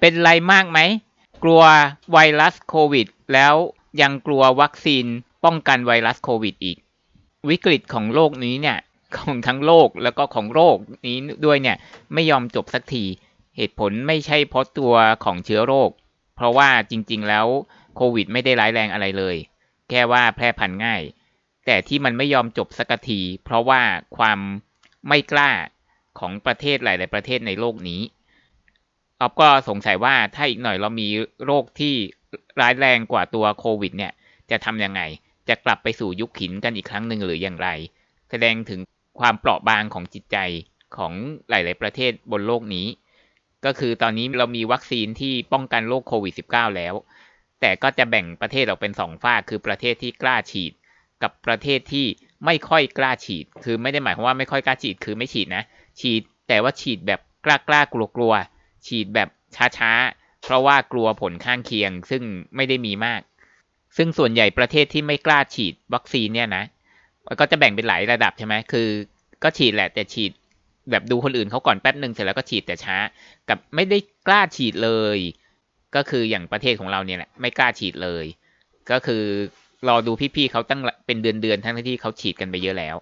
เป็นไรมากไหม กลัวไวรัสโควิด แล้วยังกลัววัคซีนป้องกันไวรัสโควิดอีก วิกฤตของโลกนี้เนี่ยของทั้งโลกแล้วก็ของโรคนี้ด้วยเนี่ยไม่ยอมจบสักทีเหตุผลไม่ใช่เพราะตัวของเชื้อโรค เพราะว่าจริง ๆ แล้วโควิด ไม่ได้ร้ายแรงอะไรเลย แค่ว่าแพร่พันธุ์ง่าย แต่ที่มันไม่ยอมจบสักที เพราะว่าความไม่กล้าของประเทศหลาย ๆ ประเทศในโลกนี้ ออฟก็สงสัยว่าถ้าอีกหน่อยเรามีโรคที่ร้ายแรงกว่าตัวโควิด เนี่ย จะทำยังไง จะกลับไปสู่ยุคหินกันอีกครั้งหนึ่งหรืออย่างไร แสดงถึงความเปราะบางของจิตใจของหลาย ๆ ประเทศบนโลกนี้ ก็คือตอนนี้เรามีวัคซีนที่ป้องกันโรคโควิด -19 แล้ว แต่ก็จะแบ่งประเทศออกเป็นสองฝาคือประเทศที่กล้าฉีด กับประเทศที่ไม่ค่อยกล้าฉีด คือไม่ได้หมายความว่าไม่ค่อยกล้าฉีด คือไม่ฉีดนะ ฉีดแต่ว่าฉีดแบบกล้ากล้ากลัวกลัว ฉีดแบบช้าๆ เพราะว่ากลัวผลข้างเคียงซึ่งไม่ได้มีมาก ซึ่งส่วนใหญ่ประเทศที่ไม่กล้าฉีดวัคซีนเนี่ยนะก็จะแบ่งเป็นหลายระดับใช่ไหมคือ ก็ฉีดแหละแต่ฉีดแบบดูคนอื่นเขาก่อนแป๊บหนึ่งเสร็จแล้วก็ฉีดแต่ช้า กับไม่ได้กล้าฉีดเลย ก็คืออย่างประเทศของเราเนี่ยแหละไม่กล้าฉีดเลย ก็คือรอดูพี่ๆเขาตั้งเป็นเดือนๆทั้งที่เขาฉีดกันไปเยอะแล้ว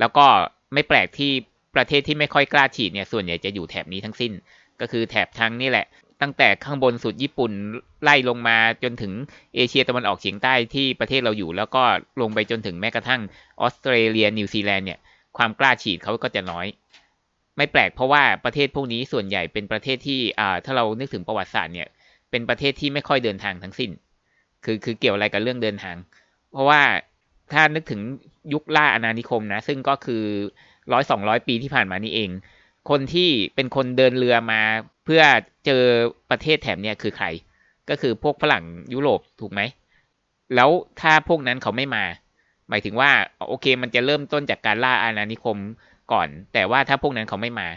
แล้วก็ไม่แปลกที่ประเทศที่ไม่ค่อยกล้าฉีดเนี่ยส่วนใหญ่จะอยู่แถบนี้ทั้งสิ้น ก็คือแถบทางนี่แหละ ตั้งแต่ข้างบนสุดญี่ปุ่นไล่ลงมาจนถึงเอเชียตะวันออกเฉียงใต้ที่ประเทศเราอยู่ แล้วก็ลงไปจนถึงแม้กระทั่งออสเตรเลียนิวซีแลนด์เนี่ยความกล้าฉีดเขาก็จะน้อย ไม่แปลกเพราะว่าประเทศพวกนี้ส่วนใหญ่เป็นประเทศที่อ่าถ้าเรานึกถึงประวัติศาสตร์เนี่ยเป็นประเทศที่ไม่ค่อยเดินทางทั้งสิ้น คือคือเกี่ยวอะไรกับเรื่องเดินทาง เพราะว่าถ้านึกถึงยุคล่าอาณานิคมนะ ซึ่งก็คือร้อยสองร้อยปีที่ผ่านมานี่เอง คนที่เป็นคนเดินเรือมาเพื่อเจอประเทศแถบเนี่ยคือใคร ก็คือพวกฝรั่งยุโรปถูกไหม แล้วถ้าพวกนั้นเขาไม่มา หมายถึงว่าโอเค มันจะเริ่มต้นจากการล่าอาณานิคมก่อน แต่ว่าถ้าพวกนั้นเขาไม่มา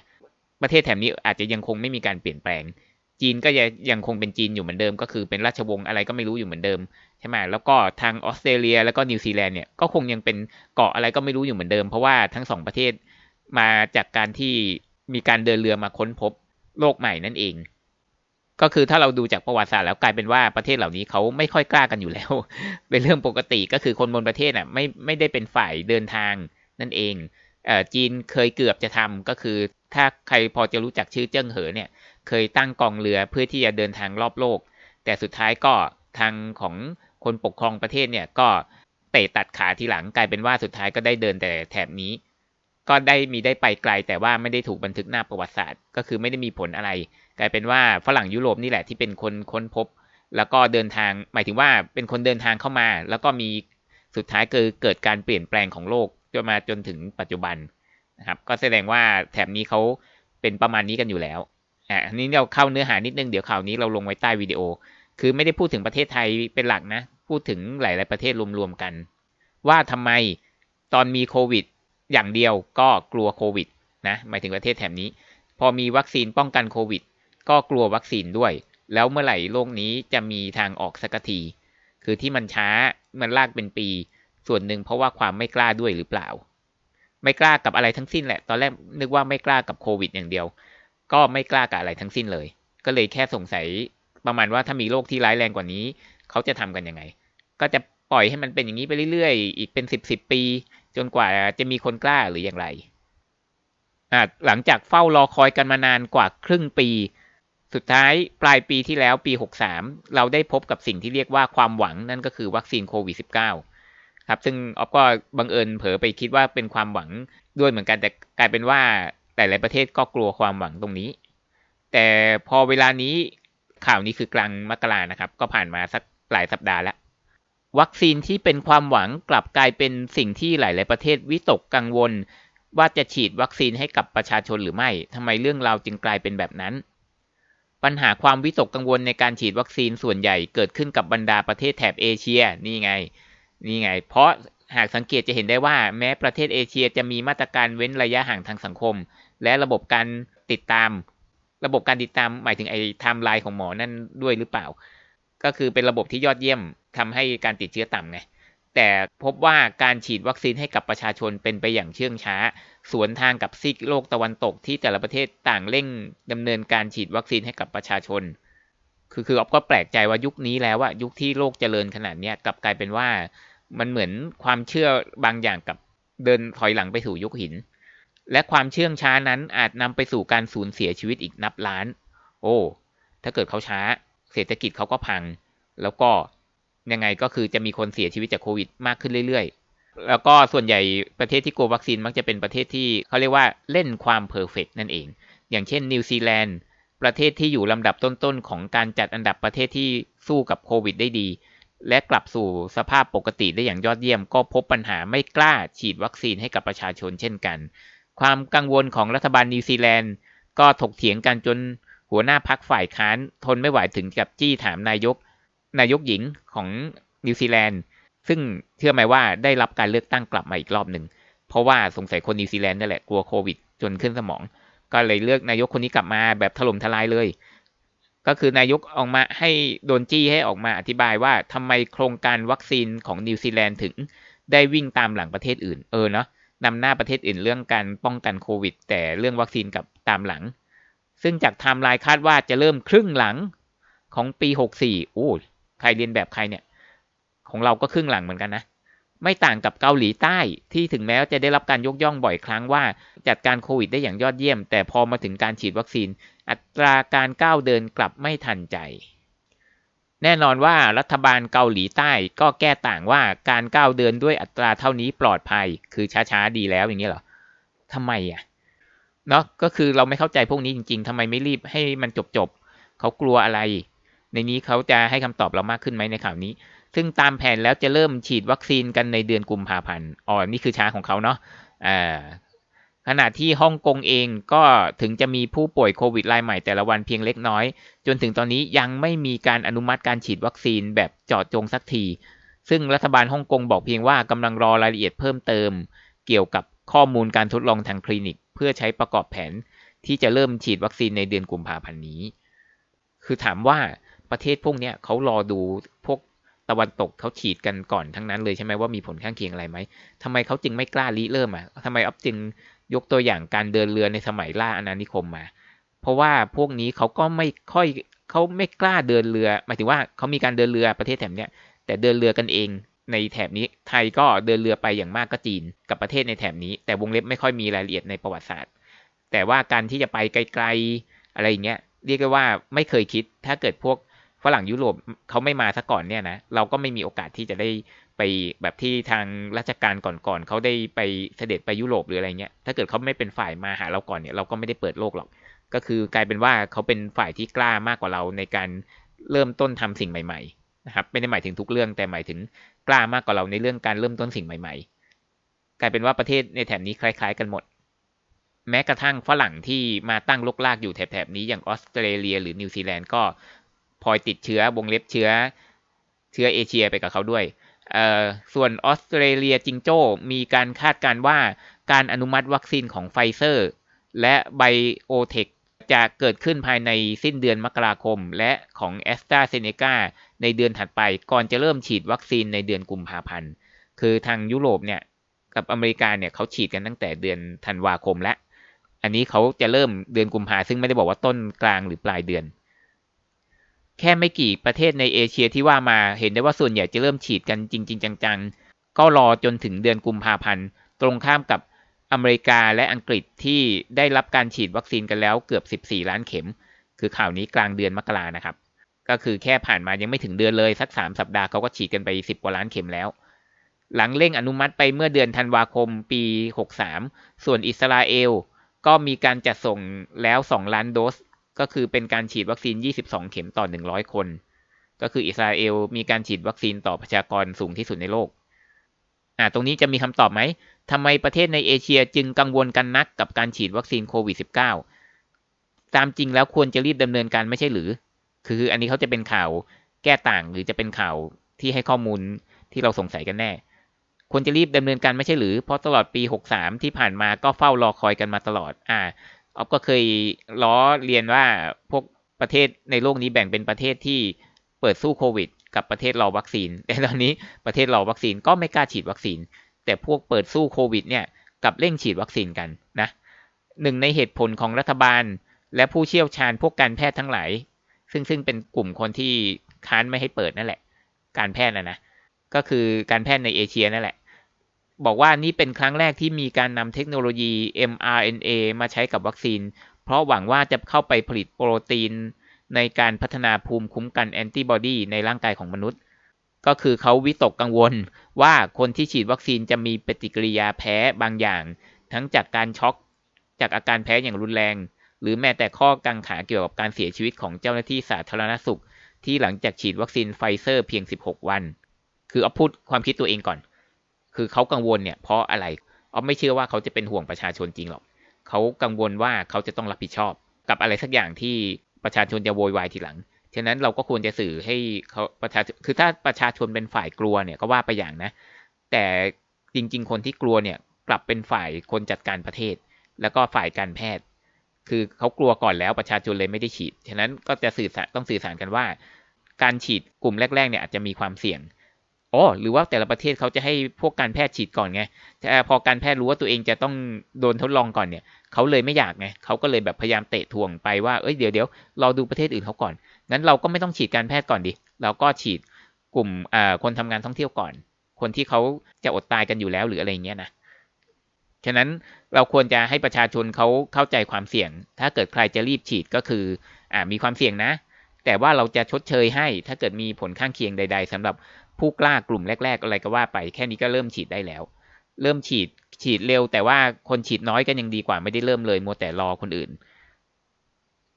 ประเทศแถบนี้อาจจะยังคงไม่มีการเปลี่ยนแปลง จีนก็ยังยังคงเป็นจีนอยู่เหมือนเดิม ก็คือเป็นราชวงศ์อะไรก็ไม่รู้อยู่เหมือนเดิมใช่ไหมแล้วก็ทางออสเตรเลียแล้วก็นิวซีแลนด์เนี่ยก็คงยังเป็นเกาะอะไรก็ไม่รู้อยู่เหมือนเดิม เพราะว่าทั้งสองประเทศมาจากการที่ มีการเดินเรือมาค้นพบโลกใหม่นั่นเอง ก็คือถ้าเราดูจากประวัติศาสตร์แล้วกลายเป็นว่าประเทศเหล่านี้เขาไม่ค่อยกล้ากันอยู่แล้ว เป็นเรื่องปกติก็คือคนบนประเทศอะไม่ไม่ได้เป็นฝ่ายเดินทางนั่นเองเอ่อจีนเคยเกือบจะทำก็คือ ถ้าใครพอจะรู้จักชื่อเจิ้งเหอเนี่ย เคยตั้งกองเรือเพื่อที่จะเดินทางรอบโลก แต่สุดท้ายก็ทางของคนปกครองประเทศเนี่ยก็เตะตัดขาทีหลังกลายเป็นว่าสุดท้ายก็ได้เดินแต่แถบนี้ ก็ได้มีได้ไปไกล แต่ว่าไม่ได้ถูกบันทึกหน้าประวัติศาสตร์ ก็คือไม่ได้มีผลอะไร กลายเป็นว่าฝรั่งยุโรปนี่แหละที่เป็นคนค้นพบ แล้วก็เดินทางหมายถึงว่าเป็นคนเดินทางเข้ามา แล้วก็มีสุดท้ายคือเกิดการเปลี่ยนแปลงของโลกจนมาจนถึงปัจจุบันนะครับ ก็แสดงว่าแถบนี้เขาเป็นประมาณนี้กันอยู่แล้วอะนี้เราเข้าเนื้อหานิดนึงเดี๋ยวข่าวนี้เราลงไว้ใต้วิดีโอ คือไม่ได้พูดถึงประเทศไทยเป็นหลักนะ พูดถึงหลาย ๆ ประเทศรวม ๆ กัน ว่าทำไมตอนมีโควิด อย่างเดียวก็กลัวโควิดนะหมายถึงประเทศแถบนี้ พอมีวัคซีนป้องกันโควิด ก็กลัววัคซีนด้วย แล้วเมื่อไหร่โลกนี้จะมีทางออกสักที คือที่มันช้ามันลากเป็นปี ส่วนหนึ่งเพราะว่าความไม่กล้าด้วยหรือเปล่า ไม่กล้ากับอะไรทั้งสิ้นแหละ ตอนแรกนึกว่าไม่กล้ากับโควิดอย่างเดียว ก็ไม่กล้ากับอะไรทั้งสิ้นเลย ก็เลยแค่สงสัยประมาณว่าถ้ามีโรคที่ร้ายแรงกว่านี้ เขาจะทำกันยังไง ก็จะปล่อยให้มันเป็นอย่างนี้ไปเรื่อยๆ อีกเป็นสิบสิบปี จนกว่าจะมีคนกล้าหรืออย่างไรหลังจากเฝ้ารอคอยกันมานานกว่าครึ่งปี สุดท้ายปลายปีที่แล้วปี 63 เราได้พบกับสิ่งที่เรียกว่าความหวังนั่นก็คือวัคซีนโควิด -19 ครับ ซึ่งออฟก็บังเอิญเผลอไปคิดว่าเป็นความหวังด้วยเหมือนกันแต่กลายเป็นว่าแต่หลายประเทศก็กลัวความหวังตรงนี้ แต่พอเวลานี้ข่าวนี้คือกลางมกรานะครับ ก็ผ่านมาสักหลายสัปดาห์แล้ว วัคซีนที่เป็นความหวังกลับกลายเป็นสิ่งที่หลาย ๆ ประเทศวิตกกังวล ว่าจะฉีดวัคซีนให้กับประชาชนหรือไม่ทำไมเรื่องราวจึงกลายเป็นแบบนั้น ปัญหาความวิตกกังวลในการฉีดวัคซีนส่วนใหญ่เกิดขึ้นกับบรรดาประเทศแถบเอเชียนี่ไง นี่ไง เพราะหากสังเกตจะเห็นได้ว่าแม้ประเทศเอเชียจะมีมาตรการเว้นระยะห่างทางสังคม และระบบการติดตาม ระบบการติดตามหมายถึงไอ้ไทม์ไลน์ของหมอนั่นด้วยหรือเปล่า ก็คือเป็นระบบที่ยอดเยี่ยมทำให้การติดเชื้อต่ำไงแต่พบว่าการฉีดวัคซีนให้กับประชาชนเป็นไปอย่างเชื่องช้า สวนทางกับซีกโลกตะวันตกที่แต่ละประเทศต่างเร่งดำเนินการฉีดวัคซีนให้กับประชาชน คือคืออ๊อฟก็แปลกใจว่ายุคนี้แล้วว่ายุคที่โลกเจริญขนาดนี้กลับกลายเป็นว่ามันเหมือนความเชื่อบางอย่างกับเดินถอยหลังไปสู่ยุคหิน และความเชื่องช้านั้นอาจนำไปสู่การสูญเสียชีวิตอีกนับล้าน โอ้ ถ้าเกิดเขาช้า เศรษฐกิจเขาก็พัง แล้วก็ยังไงก็คือจะมีคนเสียชีวิตจากโควิดมากขึ้นเรื่อยๆ แล้วก็ส่วนใหญ่ประเทศที่กลัววัคซีนมักจะเป็นประเทศที่เขาเรียกว่าเล่นความเพอร์เฟกนั่นเอง อย่างเช่นนิวซีแลนด์ประเทศที่อยู่ลำดับต้นๆ ของการจัดอันดับประเทศที่สู้กับโควิดได้ดี และกลับสู่สภาพปกติได้อย่างยอดเยี่ยม ก็พบปัญหาไม่กล้าฉีดวัคซีนให้กับประชาชนเช่นกัน ความกังวลของรัฐบาลนิวซีแลนด์ก็ถกเถียงกันจน หัวหน้าพักฝ่ายค้านทนไม่ไหวถึงกับจี้ถามนายก นายกหญิงของนิวซีแลนด์ ซึ่งเชื่อไหมว่าได้รับการเลือกตั้งกลับมาอีกรอบหนึ่ง เพราะว่าสงสัยคนนิวซีแลนด์นั่นแหละกลัวโควิด จนขึ้นสมอง ก็เลยเลือกนายกคนนี้กลับมาแบบถล่มทลายเลย ก็คือนายกออกมาให้โดนจี้ให้ออกมาอธิบายว่าทำไมโครงการวัคซีนของนิวซีแลนด์ถึงได้วิ่งตามหลังประเทศอื่น เออเนาะนำหน้าประเทศอื่นเรื่องการป้องกันโควิด แต่เรื่องวัคซีนกับตามหลัง ซึ่งจากไทม์ไลน์คาดว่าจะเริ่มครึ่งหลังของปี 64 โอ้ใครเรียนแบบใครเนี่ย ของเราก็ครึ่งหลังเหมือนกันนะ ไม่ต่างกับเกาหลีใต้ที่ถึงแม้จะได้รับการยกย่องบ่อยครั้งว่า จัดการโควิดได้อย่างยอดเยี่ยม แต่พอมาถึงการฉีดวัคซีน อัตราการก้าวเดินกลับไม่ทันใจ แน่นอนว่ารัฐบาลเกาหลีใต้ก็แก้ต่างว่าการก้าวเดินด้วยอัตราเท่านี้ปลอดภัย คือช้าๆดีแล้วอย่างนี้เหรอทำไมอะ เนาะก็คือเราไม่เข้าใจพวกนี้จริง ๆทำไมไม่รีบให้มันจบๆเขากลัวอะไร ในนี้เขาจะให้คำตอบเรามากขึ้นไหมในข่าวนี้ ซึ่งตามแผนแล้วจะเริ่มฉีดวัคซีนกันในเดือนกุมภาพันธ์อ๋อนี่คือช้าของเขาเนาะอ่าขณะที่ฮ่องกงเองก็ถึงจะมีผู้ป่วยโควิดรายใหม่แต่ละวันเพียงเล็กน้อย จนถึงตอนนี้ยังไม่มีการอนุมัติการฉีดวัคซีนแบบเจาะจงสักที ซึ่งรัฐบาลฮ่องกงบอกเพียงว่ากำลังรอรายละเอียดเพิ่มเติม เกี่ยวกับข้อมูลการทดลองทางคลินิก พื่อใช้ประกอบแผนที่จะเริ่มฉีดวัคซีนในเดือนกุมภาพันธ์นี้ คือถามว่าประเทศพวกนี้เขารอดูพวกตะวันตกเขาฉีดกันก่อนทั้งนั้นเลยใช่ไหมว่ามีผลข้างเคียงอะไรไหมทำไมเขาจึงไม่กล้าริเริ่มอะทำไมอัพจึงยกตัวอย่างการเดินเรือในสมัยล่าอาณานิคมมา เพราะว่าพวกนี้เขาก็ไม่ค่อยเขาไม่กล้าเดินเรือหมายถึงว่าเขามีการเดินเรือประเทศแถบเนี้ยแต่เดินเรือกันเอง ในแถบนี้ไทยก็เดินเรือไปอย่างมากก็จีน กับประเทศในแถบนี้ แต่วงเล็บไม่ค่อยมีรายละเอียดในประวัติศาสตร์ แต่ว่าการที่จะไปไกลๆอะไรเงี้ยเรียกได้ว่าไม่เคยคิดถ้าเกิดพวกฝรั่งยุโรปเขาไม่มาซะก่อนเนี่ยนะเราก็ไม่มีโอกาสที่จะได้ไปแบบที่ทางราชการก่อนๆเขาได้ไปเสด็จไปยุโรปหรืออะไรเงี้ยถ้าเกิดเขาไม่เป็นฝ่ายมาหาเราก่อนเนี่ยเราก็ไม่ได้เปิดโลกหรอก ก็คือกลายเป็นว่าเขาเป็นฝ่ายที่กล้ามากกว่าเราในการเริ่มต้นทำสิ่งใหม่ ๆ นะครับ ไม่ได้หมายถึงทุกเรื่องแต่หมายถึง กล้ามากกว่าเราในเรื่องการเริ่มต้นสิ่งใหม่ ๆ กลายเป็นว่าประเทศในแถบนี้คล้าย ๆ กันหมด แม้กระทั่งฝรั่งที่มาตั้งลกลากอยู่แถบๆนี้อย่างออสเตรเลีย หรือนิวซีแลนด์ก็พลอยติดเชื้อวงเล็บเชื้อ เชื้อเอเชียไปกับเขาด้วยส่วนออสเตรเลียจิงโจ้มีการคาดการว่าการอนุมัติวัคซีนของไฟเซอร์ และไบโอเทค จะเกิดขึ้นภายในสิ้นเดือนมกราคม และของแอสตราเซเนกาในเดือนถัดไปก่อนจะเริ่มฉีดวัคซีนในเดือนกุมภาพันธ์ คือทางยุโรปเนี่ยกับอเมริกาเนี่ยเขาฉีดกันตั้งแต่เดือนธันวาคมแล้วอันนี้เขาจะเริ่มเดือนกุมภาซึ่งไม่ได้บอกว่าต้นกลางหรือปลายเดือน แค่ไม่กี่ประเทศในเอเชียที่ว่ามาเห็นได้ว่าส่วนใหญ่จะเริ่มฉีดกันจริง ๆ จัง ๆ ก็รอจนถึงเดือนกุมภาพันธ์ตรงข้ามกับ อเมริกาและอังกฤษที่ได้รับการฉีดวัคซีนกันแล้วเกือบ 14 ล้านเข็ม คือข่าวนี้กลางเดือนมกรานะครับ ก็คือแค่ผ่านมายังไม่ถึงเดือนเลย สัก 3 สัปดาห์เขาก็ฉีดกันไป 10 กว่าล้านเข็มแล้ว หลังเร่งอนุมัติไปเมื่อเดือนธันวาคมปี 63 ส่วนอิสราเอลก็มีการจัดส่งแล้ว 2 ล้านโดส ก็คือเป็นการฉีดวัคซีน 22 เข็มต่อ 100 คน ก็คืออิสราเอลมีการฉีดวัคซีนต่อประชากรสูงที่สุดในโลก อ่าตรงนี้จะมีคำตอบไหมทำไมประเทศในเอเชียจึงกังวลกันนักกับการฉีดวัคซีนโควิด -19 ตามจริงแล้วควรจะรีบดำเนินการไม่ใช่หรือ คืออันนี้เขาจะเป็นข่าวแก้ต่างหรือจะเป็นข่าวที่ให้ข้อมูลที่เราสงสัยกันแน่ ควรจะรีบดำเนินการไม่ใช่หรือ เพราะตลอดปี 63 ที่ผ่านมาก็เฝ้ารอคอยกันมาตลอด อ่าออฟก็เคยล้อเรียนว่าพวกประเทศในโลกนี้แบ่งเป็นประเทศที่เปิดสู้โควิด กับประเทศรอวัคซีน แต่ตอนนี้ประเทศรอวัคซีนก็ไม่กล้าฉีดวัคซีน แต่พวกเปิดสู้โควิดเนี่ยกับเร่งฉีดวัคซีนกันนะหนึ่งในเหตุผลของรัฐบาล และผู้เชี่ยวชาญพวกการแพทย์ทั้งหลาย ซึ่งซึ่งเป็นกลุ่มคนที่ค้านไม่ให้เปิดนั่นแหละ การแพทย์นะนะก็คือการแพทย์ในเอเชียนั่นแหละ บอกว่านี่เป็นครั้งแรกที่มีการนำเทคโนโลยี mRNA มาใช้กับวัคซีน เพราะหวังว่าจะเข้าไปผลิตโปรตีน ในการพัฒนาภูมิคุ้มกันแอนติบอดีในร่างกายของมนุษย์ ก็คือเขาวิตกกังวลว่าคนที่ฉีดวัคซีนจะมีปฏิกิริยาแพ้บางอย่าง ทั้งจากการช็อก จากอาการแพ้อย่างรุนแรง หรือแม้แต่ข้อกังขาเกี่ยวกับการเสียชีวิตของเจ้าหน้าที่สาธารณสุข ที่หลังจากฉีดวัคซีนไฟเซอร์เพียง 16 วัน คือเอาพูดความคิดตัวเองก่อน คือเขากังวลเนี่ยเพราะอะไรเอาไม่เชื่อว่าเขาจะเป็นห่วงประชาชนจริงหรอกเขากังวลว่าเขาจะต้องรับผิดชอบกับอะไรสักอย่างที่ ประชาชนจะโวยวายทีหลัง ฉะนั้นเราก็ควรจะสื่อให้เขาประชาคือถ้าประชาชนเป็นฝ่ายกลัวเนี่ยก็ว่าไปอย่างนะ แต่จริง ๆ คนที่กลัวเนี่ยกลับเป็นฝ่ายคนจัดการประเทศ แล้วก็ฝ่ายการแพทย์ คือเขากลัวก่อนแล้วประชาชนเลยไม่ได้ฉีด ฉะนั้นก็จะสื่อสารต้องสื่อสารกันว่า การฉีดกลุ่มแรกๆเนี่ยอาจจะมีความเสี่ยงอ๋อหรือว่าแต่ละประเทศเขาจะให้พวกการแพทย์ฉีดก่อนไงแต่พอการแพทย์รู้ว่าตัวเองจะต้องโดนทดลองก่อนเนี่ย เขาเลยไม่อยากไงเขาก็เลยแบบพยายามเตะทวงไปว่าเอ้ยเดี๋ยวเดี๋ยวเราดูประเทศอื่นเขาก่อนงั้นเราก็ไม่ต้องฉีดการแพทย์ก่อนดิเราก็ฉีดกลุ่มอ่าคนทำงานท่องเที่ยวก่อน คนที่เขาจะอดตายกันอยู่แล้วหรืออะไรเงี้ยนะฉะนั้นเราควรจะให้ประชาชนเขาเข้าใจความเสี่ยง ถ้าเกิดใครจะรีบฉีดก็คืออ่ามีความเสี่ยงนะ แต่ว่าเราจะชดเชยให้ ถ้าเกิดมีผลข้างเคียงใด ๆสำหรับผู้กล้ากลุ่มแรก ๆ อะไรก็ว่าไป แค่นี้ก็เริ่มฉีดได้แล้ว เริ่มฉีดฉีดเร็ว แต่ว่าคนฉีดน้อยก็ยังดีกว่าไม่ได้เริ่มเลยมัวแต่รอคนอื่น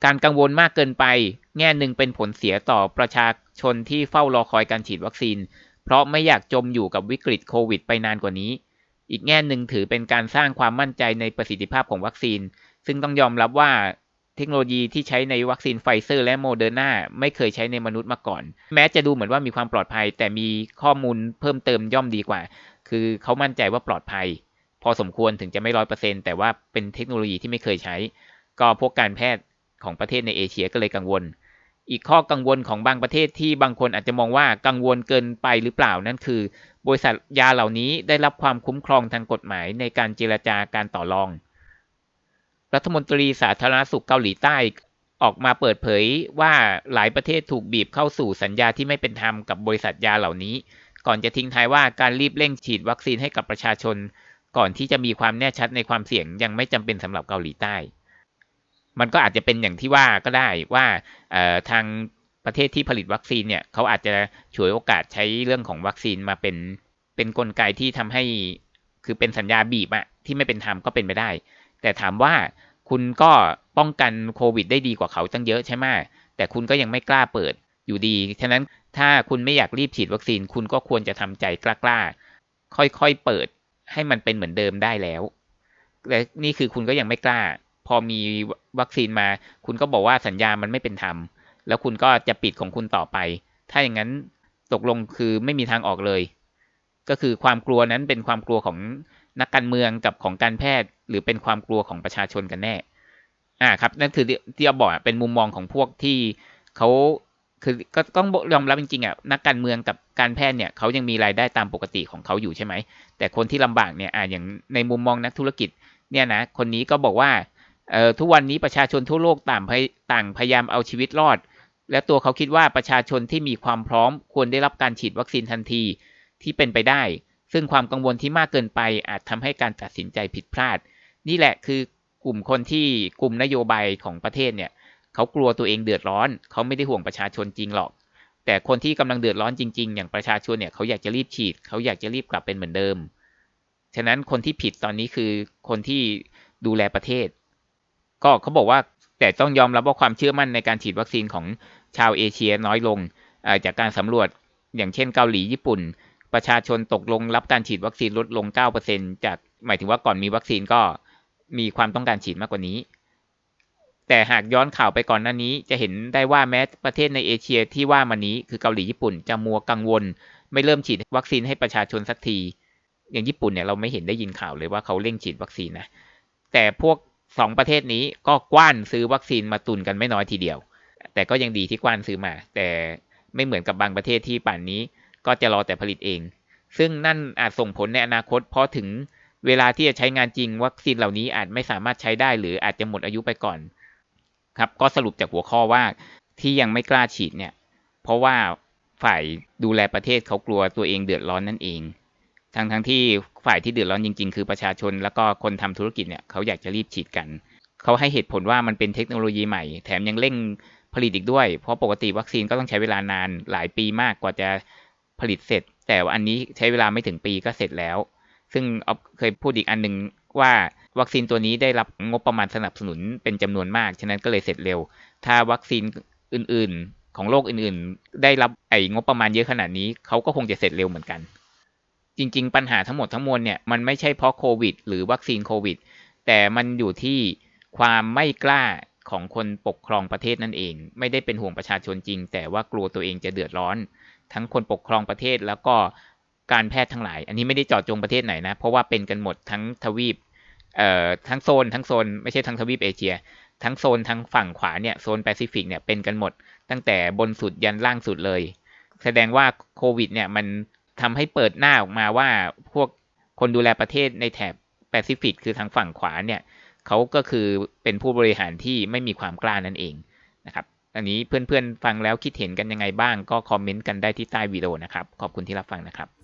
การกังวลมากเกินไป แง่หนึ่งเป็นผลเสียต่อประชาชนที่เฝ้ารอคอยการฉีดวัคซีน เพราะไม่อยากจมอยู่กับวิกฤตโควิด ไปนานกว่านี้ อีกแง่หนึ่งถือเป็นการสร้างความมั่นใจในประสิทธิภาพของวัคซีน ซึ่งต้องยอมรับว่าเทคโนโลยีที่ใช้ในวัคซีนไฟเซอร์และโมเดอร์นาไม่เคยใช้ในมนุษย์มาก่อน แม้จะดูเหมือนว่ามีความปลอดภัย แต่มีข้อมูลเพิ่มเติมย่อมดีกว่า คือเขามั่นใจว่าปลอดภัย พอสมควรถึงจะไม่ร้อยเปอร์เซ็นแต่ว่าเป็นเทคโนโลยีที่ไม่เคยใช้ ก็พวกการแพทย์ของประเทศในเอเชียก็เลยกังวล อีกข้อกังวลของบางประเทศที่บางคนอาจจะมองว่ากังวลเกินไปหรือเปล่านั่นคือ บริษัทยาเหล่านี้ได้รับความคุ้มครองทางกฎหมายในการเจรจาการต่อรอง รัฐมนตรีสาธารณสุขเกาหลีใต้ออกมาเปิดเผยว่าหลายประเทศถูกบีบเข้าสู่สัญญาที่ไม่เป็นธรรมกับบริษัทยาเหล่านี้ ก่อนจะทิ้งท้ายว่าการรีบเร่งฉีดวัคซีนให้กับประชาชน ก่อนที่จะมีความแน่ชัดในความเสี่ยงยังไม่จำเป็นสำหรับเกาหลีใต้ มันก็อาจจะเป็นอย่างที่ว่าก็ได้ว่าทางประเทศที่ผลิตวัคซีนเนี่ยเขาอาจจะฉวยโอกาสใช้เรื่องของวัคซีนมาเป็นเป็นนกลไกที่ทำให้คือเป็นสัญญาบีบอะที่ไม่เป็นธรรมก็เป็นไปได้ แต่ถามว่าคุณก็ป้องกันโควิดได้ดีกว่าเขาตั้งเยอะใช่ไหมแต่คุณก็ยังไม่กล้าเปิดอยู่ดี ฉะนั้น ถ้าคุณไม่อยากรีบฉีดวัคซีนคุณก็ควรจะทำใจกล้าๆ ค่อยๆเปิดให้มันเป็นเหมือนเดิมได้แล้วและนี่คือคุณก็ยังไม่กล้า พอมีวัคซีนมา คุณก็บอกว่าสัญญามันไม่เป็นธรรม แล้วคุณก็จะปิดของคุณต่อไป ถ้าอย่างนั้นตกลงคือไม่มีทางออกเลย ก็คือความกลัวนั้นเป็นความกลัวของนักการเมืองกับของการแพทย์ หรือเป็นความกลัวของประชาชนกันแน่ อ่าครับ นั่นคือที่เราบอกเป็นมุมมองของพวกที่เขา คือก็ต้องยอมรับจริงๆอะนักการเมืองกับการแพทย์เนี่ยเขายังมีรายได้ตามปกติของเขาอยู่ใช่ไหม แต่คนที่ลำบากเนี่ยอ่าอย่างในมุมมองนักธุรกิจเนี่ยนะคนนี้ก็บอกว่าเอ่อทุกวันนี้ประชาชนทั่วโลกต่างต่างพยายามเอาชีวิตรอด และตัวเขาคิดว่าประชาชนที่มีความพร้อมควรได้รับการฉีดวัคซีนทันทีที่เป็นไปได้ ซึ่งความกังวลที่มากเกินไปอาจทำให้การตัดสินใจผิดพลาด นี่แหละคือกลุ่มคนที่กลุ่มนโยบายของประเทศเนี่ย เขากลัวตัวเองเดือดร้อน เขาไม่ได้ห่วงประชาชนจริงหรอก แต่คนที่กำลังเดือดร้อนจริง ๆ อย่างประชาชนเนี่ยเขาอยากจะรีบฉีด เขาอยากจะรีบกลับเป็นเหมือนเดิม ฉะนั้นคนที่ผิดตอนนี้คือคนที่ดูแลประเทศ ก็เขาบอกว่าแต่ต้องยอมรับว่าความเชื่อมั่นในการฉีดวัคซีนของชาวเอเชียน้อยลงจากการสำรวจอย่างเช่นเกาหลีญี่ปุ่น ประชาชนตกลงรับการฉีดวัคซีนลดลง 9%จากหมายถึงว่าก่อนมีวัคซีนก็มีความต้องการฉีดมากกว่านี้ แต่หากย้อนข่าวไปก่อนหน้านี้ จะเห็นได้ว่าแม้ประเทศในเอเชียที่ว่ามานี้คือเกาหลีญี่ปุ่นจะมัวกังวล ไม่เริ่มฉีดวัคซีนให้ประชาชนสักที อย่างญี่ปุ่นเนี่ยเราไม่เห็นได้ยินข่าวเลยว่าเขาเร่งฉีดวัคซีนนะแต่พวกสองประเทศนี้ก็กว้านซื้อวัคซีนมาตุนกันไม่น้อยทีเดียว แต่ก็ยังดีที่กว้านซื้อมา แต่ไม่เหมือนกับบางประเทศที่ป่านนี้ ก็จะรอแต่ผลิตเอง ซึ่งนั่นอาจส่งผลในอนาคตเพราะถึงเวลาที่จะใช้งานจริงวัคซีนเหล่านี้อาจไม่สามารถใช้ได้ หรืออาจจะหมดอายุไปก่อน ครับ ก็สรุปจากหัวข้อว่าที่ยังไม่กล้าฉีดเนี่ย เพราะว่าฝ่ายดูแลประเทศเขากลัวตัวเองเดือดร้อนนั่นเองทั้งทั้งที่ฝ่ายที่เดือดร้อนจริง ๆ คือประชาชนแล้วก็คนทำธุรกิจเนี่ยเขาอยากจะรีบฉีดกัน เขาให้เหตุผลว่ามันเป็นเทคโนโลยีใหม่ แถมยังเร่งผลิตอีกด้วย เพราะปกติวัคซีนก็ต้องใช้เวลานานหลายปีมากกว่าจะผลิตเสร็จ แต่ว่าอันนี้ใช้เวลาไม่ถึงปีก็เสร็จแล้ว ซึ่งอเคยพูดอีกอันหนึ่งว่า วัคซีนตัวนี้ได้รับงบประมาณสนับสนุนเป็นจำนวนมาก ฉะนั้นก็เลยเสร็จเร็ว ถ้าวัคซีนอื่น ๆ ของโลกอื่น ๆ ได้รับไอ้งบประมาณเยอะขนาดนี้เขาก็คงจะเสร็จเร็วเหมือนกัน จริง ๆ ปัญหาทั้งหมดทั้งมวลเนี่ยมันไม่ใช่เพราะโควิด หรือวัคซีนโควิด แต่มันอยู่ที่ความไม่กล้าของคนปกครองประเทศนั่นเอง ไม่ได้เป็นห่วงประชาชนจริง แต่ว่ากลัวตัวเองจะเดือดร้อน ทั้งคนปกครองประเทศแล้วก็การแพทย์ทั้งหลาย อันนี้ไม่ได้จาะจงประเทศไหนนะ เพราะว่าเป็นกันหมดทั้งทวีป เอ่อทั้งโซนทั้งโซนไม่ใช่ทั้งทวีปเอเชีย ทั้งโซนทั้งฝั่งขวาเนี่ยโซนแปซิฟิกเนี่ยเป็นกันหมด ตั้งแต่บนสุดยันล่างสุดเลย แสดงว่าโควิดเนี่ยมันทำให้เปิดหน้าออกมาว่าพวกคนดูแลประเทศในแถบแปซิฟิกคือทางฝั่งขวาเนี่ยเขาก็คือเป็นผู้บริหารที่ไม่มีความกล้านั่นเองนะครับอันนี้เพื่อนๆฟังแล้วคิดเห็นกันยังไงบ้างก็คอมเมนต์กันได้ที่ใต้วิดีโอนะครับ ขอบคุณที่รับฟังนะครับ